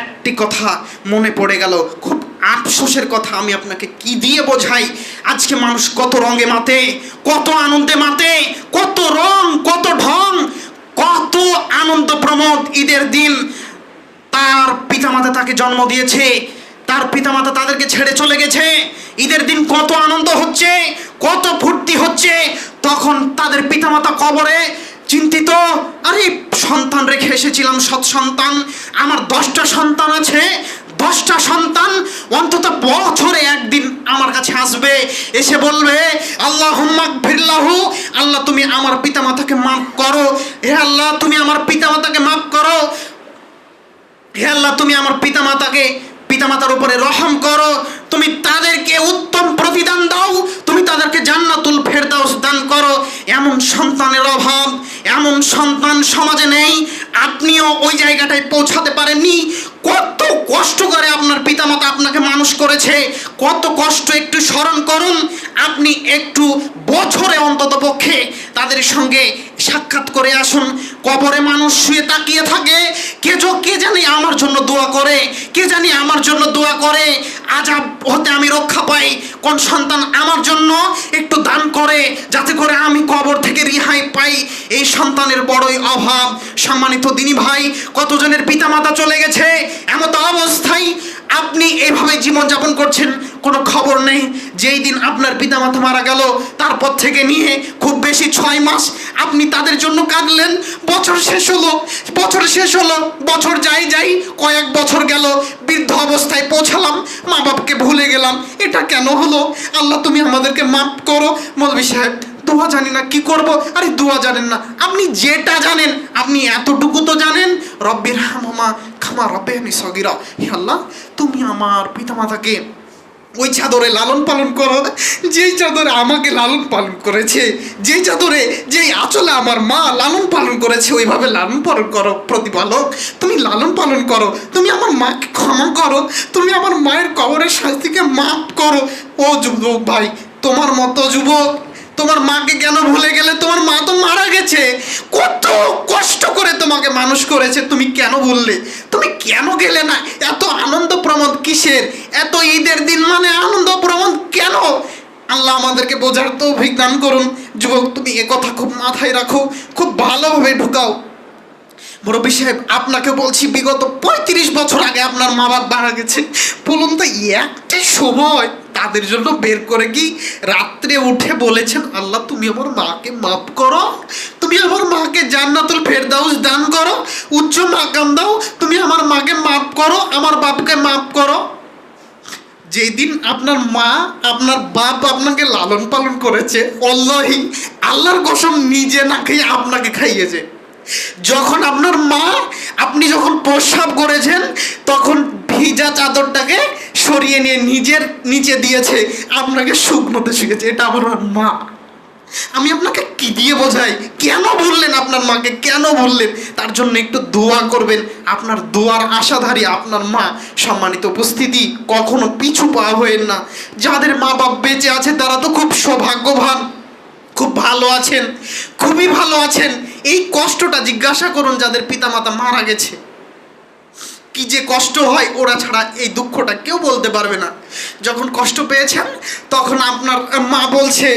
একটি কথা মনে পড়ে গেল। খুব আফসোসের কথা আমি আপনাকে কি দিয়ে বোঝাই? আজকে মানুষ কত রঙে মাতে, কত আনন্দে মাতে, কত রং, কত ঢং, কত আনন্দ প্রমোদ ঈদের দিন তার পিতামাতা তাকে জন্ম দিয়েছে, তার পিতামাতা তাদেরকে ছেড়ে চলে গেছে, ঈদের দিন কত আনন্দ হচ্ছে, কত ফুর্তি হচ্ছে, তখন তাদের পিতামাতা কবরে চিন্তিত। আরে, সন্তান রেখে এসেছিলাম সৎ সন্তান। আমার দশটা সন্তান আছে। দশটা সন্তান অন্তত বছরে একদিন আমার কাছে আসবে। এসে বলবে আল্লাহ ফিরলাহু আল্লাহ, তুমি আমার পিতামাতাকে মাফ করো। হে আল্লাহ, তুমি আমার পিতামাতাকে মাফ করো। হে আল্লাহ, তুমি আমার পিতামাতাকে, পিতামাতার উপরে রহম করো। তুমি তাদেরকে উত্তম প্রতিদান দাও। তুমি তাদেরকে জান্নাতুল ফেরদাউস এমন সন্তানের অভাব, এমন সন্তান সমাজে নেই, আপনিও ওই জায়গাটায় পৌঁছাতে পারেননি। কত কষ্ট করে আপনার পিতামাতা আপনাকে মানুষ করেছে, কত কষ্ট একটু স্মরণ করুন, আপনি একটু বছরে অন্তত পক্ষে তাদের সঙ্গে সাক্ষাৎ করে আসুন। কবরে মানুষ শুয়ে তাকিয়ে থাকে, কে যো, কে জানি আমার জন্য দোয়া করে, কে জানি আমার জন্য দোয়া করে, আজাব হতে আমি রক্ষা পাই, কোন সন্তান আমার জন্য করে আমি কবর থেকে রিহাই পাই। এই সন্তানের বড়ই অভাব। সম্মানিত দিনী ভাই, কতজনের পিতামাতা চলে গেছে? এমত অবস্থায় আপনি এভাবে জীবনযাপন করছেন, কোনো খবর নেই? যেই দিন আপনার পিতামাতা মারা গেল, তারপর থেকে নিয়ে খুব বেশি ছয় মাস আপনি তাদের জন্য কাঁদলেন। বছর শেষ হলো, বছর শেষ হলো, বছর যাই যাই, কয়েক বছর গেল, বৃদ্ধ অবস্থায় পৌঁছালাম মা বাবাকে ভুলে গেলাম। এটা কেন হলো? আল্লাহ তুমি আমাদেরকে মাফ করো মৌলবী সাহেব। দোয়া জানি না, কি করব? আরে দোয়া জানেন না। আপনি যেটা জানেন, আপনি এতটুকু তো জানেন। রব্বির হামামা খামা রব্বে আমি সগিরা। হে আল্লাহ, তুমি আমার পিতামাতাকে ওই চাদরে লালন পালন করো যেই চাদরে আমাকে লালন পালন করেছে, যেই চাদরে যেই আঁচলে আমার মা লালন পালন করেছে, ওইভাবে লালন পালন করো, প্রতিপালক। তুমি লালন পালন করো, তুমি আমার মাকে ক্ষমা করো, তুমি আমার মায়ের কবরের শাস্তিকে মাফ করো। ও যুবক ভাই, তোমার মতো যুবক তোমার মাকে কেন ভুলে গেলে? তোমার মা তো মারা গেছে। কত কষ্ট করে তোমাকে মানুষ করেছে, তুমি কেন ভুললে? তুমি কেন গেলে না? এত আনন্দ প্রমোদ কিসের? এত ঈদের দিন মানে আনন্দ প্রমোদ কেন? আল্লাহ আমাদেরকে বোঝার তো অভিজ্ঞান করুন। যুবক, তুমি এ কথা খুব মাথায় রাখো, খুব ভালোভাবে ঢুকাও। মুরব্বী সাহেব, আপনাকে বলছি, বিগত পঁয়ত্রিশ বছর আগে আপনার মা বাপ মারা গেছে। বলুন তো একটি সময় তাদের জন্য বের করে কি? রাত্রে উঠে বলেছেন, আল্লাহ, তুমি আমার মাকে মাফ করো। তুমি আমার মাকে জান্নাতুল ফেরদাউস দান করো। উচ্চ মাকাম দাও। তুমি আমার মাকে মাফ করো। আমার বাপকে মাফ করো। যেদিন আপনার মা, আপনার বাপ আপনাকে লালন পালন করেছে, অল্লাহি, আল্লাহর কসম নিজে না খেয়ে আপনাকে খাইয়েছে। যখন আপনার মা আপনি যখন প্রস্রাব করেছেন, তখন ভিজা চাদরটাকে সরিয়ে নিয়ে নিজের নিচে দিয়েছে, আপনাকে শুকনোতে শিখেছে এটা আমার মা। আমি আপনাকে কি দিয়ে বোঝাই? কেন বললেন আপনার মাকে? কেন বললেন? তার জন্য একটু দোয়া করবেন। আপনার দোয়ার আশাধারী আপনার মা। সম্মানিত উপস্থিতি, কখনো পিছু পা হয়েন না। যাদের মা বাপ বেঁচে আছে, তারা তো খুব সৌভাগ্যবান। খুব ভালো আছেন, খুবই ভালো আছেন। এই কষ্টটা জিজ্ঞাসা করুন যাদের পিতামাতা মারা গেছে। কি যে কষ্ট হয় ওরা ছাড়া এই দুঃখটা কেউ বলতে পারবে না। যখন কষ্ট পেয়েছেন, তখন আপনার মা বলছে,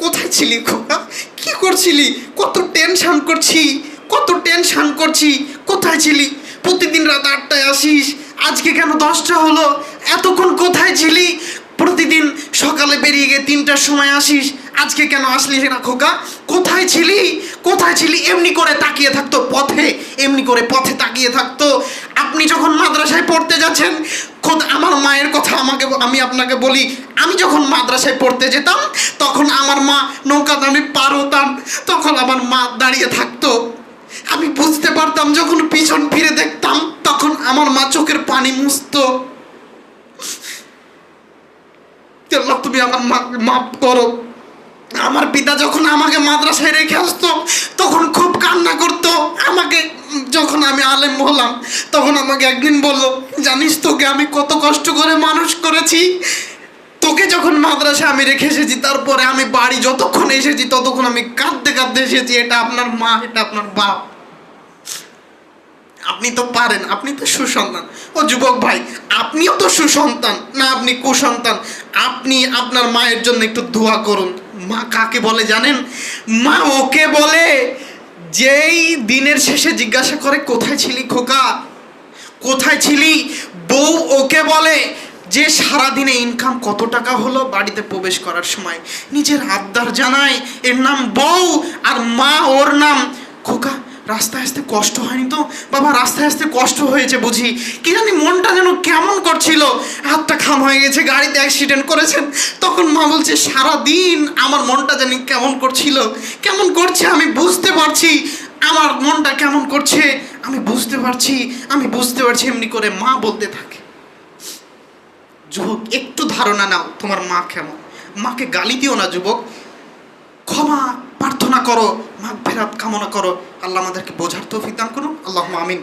কোথায় ছিলি খোকা কি করছিলি? কত টেনশন করছি, কত টেনশন করছি, কোথায় ছিলি? প্রতিদিন রাত আটটায় আসিস, আজকে কেন দশটা হলো? এতক্ষণ কোথায় ছিলি? প্রতিদিন সকালে বেরিয়ে গিয়ে তিনটার সময় আসিস আজকে কেন আসলি না খোকা? কোথায় ছিলি? কোথায় ছিলি? এমনি করে তাকিয়ে থাকতো পথে, এমনি করে পথে তাকিয়ে থাকতো। আপনি যখন মাদ্রাসায় পড়তে যাচ্ছেন, খোদ আমার মায়ের কথা আমাকে, আমি আপনাকে বলি, আমি যখন মাদ্রাসায় পড়তে যেতাম, তখন আমার মা নৌকা দামে পার হতাম, তখন আমার মা দাঁড়িয়ে থাকতো। আমি বুঝতে পারতাম, যখন পিছন ফিরে দেখতাম, তখন আমার মা চোখের পানি মুছতো। তুমি আমার মাকে মাফ করো। আমার পিতা যখন আমাকে মাদ্রাসায় রেখে আসতো, তখন খুব কান্না করতো। আমাকে যখন আমি আলেম হলাম, তখন আমাকে একদিন বলল, জানিস তোকে আমি কত কষ্ট করে মানুষ করেছি? তোকে যখন মাদ্রাসায় আমি রেখে এসেছি, তারপরে আমি বাড়ি যতক্ষণ এসেছি, ততক্ষণ আমি কাঁদতে কাঁদতে এসেছি, এটা আপনার মা, এটা আপনার বাপ। আপনি তো পারেন, আপনি তো সুসন্তান। ও যুবক ভাই, আপনিও তো সুসন্তান, না আপনি কুসন্তান। আপনি আপনার মায়ের জন্য একটু দোয়া করুন। মা কাকে বলে জানেন? মা ওকে বলে, যেই দিনের শেষে জিজ্ঞাসা করে, কোথায় ছিলি খোকা? কোথায় ছিলি? বউ ওকে বলে, যে সারাদিনে ইনকাম কত টাকা হলো বাড়িতে প্রবেশ করার সময়? নিজের আবদার জানায় এর নাম বউ আর মা ওর নাম খোকা। রাস্তায় আসতে কষ্ট হয়নি তো? বাবা, রাস্তায় আসতে কষ্ট হয়েছে বুঝি। কি জানি মনটা যেন কেমন করছিল। হাতটা খাম হয়ে গেছে, গাড়িতে অ্যাক্সিডেন্ট করেছেন। তখন মা বলছে সারা দিন আমার মনটা জানি কেমন করছিল। কেমন করছে আমি বুঝতে পারছি। আমার মনটা কেমন করছে আমি বুঝতে পারছি। আমি বুঝতে পারছি এমনি করে মা বলতে থাকে। যুবক, একটু ধারণা নাও তোমার মা কেমন। মাকে গালি দিও না যুবক। ক্ষমা প্রার্থনা করো মাঘ ফেরাত কামনা করো, আল্লাহ আমাদেরকে বোঝার তৌফিক দান করুন। আল্লাহ আমিন।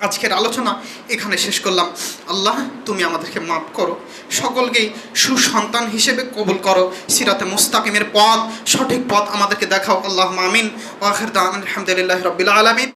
আজকের আলোচনা এখানে শেষ করলাম। আল্লাহ, তুমি আমাদেরকে মাফ করো। সকলকেই সুসন্তান হিসেবে কবুল করো। সিরাতে মুস্তাকিমের পথ, সঠিক পথ আমাদেরকে দেখাও। আল্লাহ মামিন ওয়াখির দান আলহামদুলিল্লাহ রবিল আলমিন।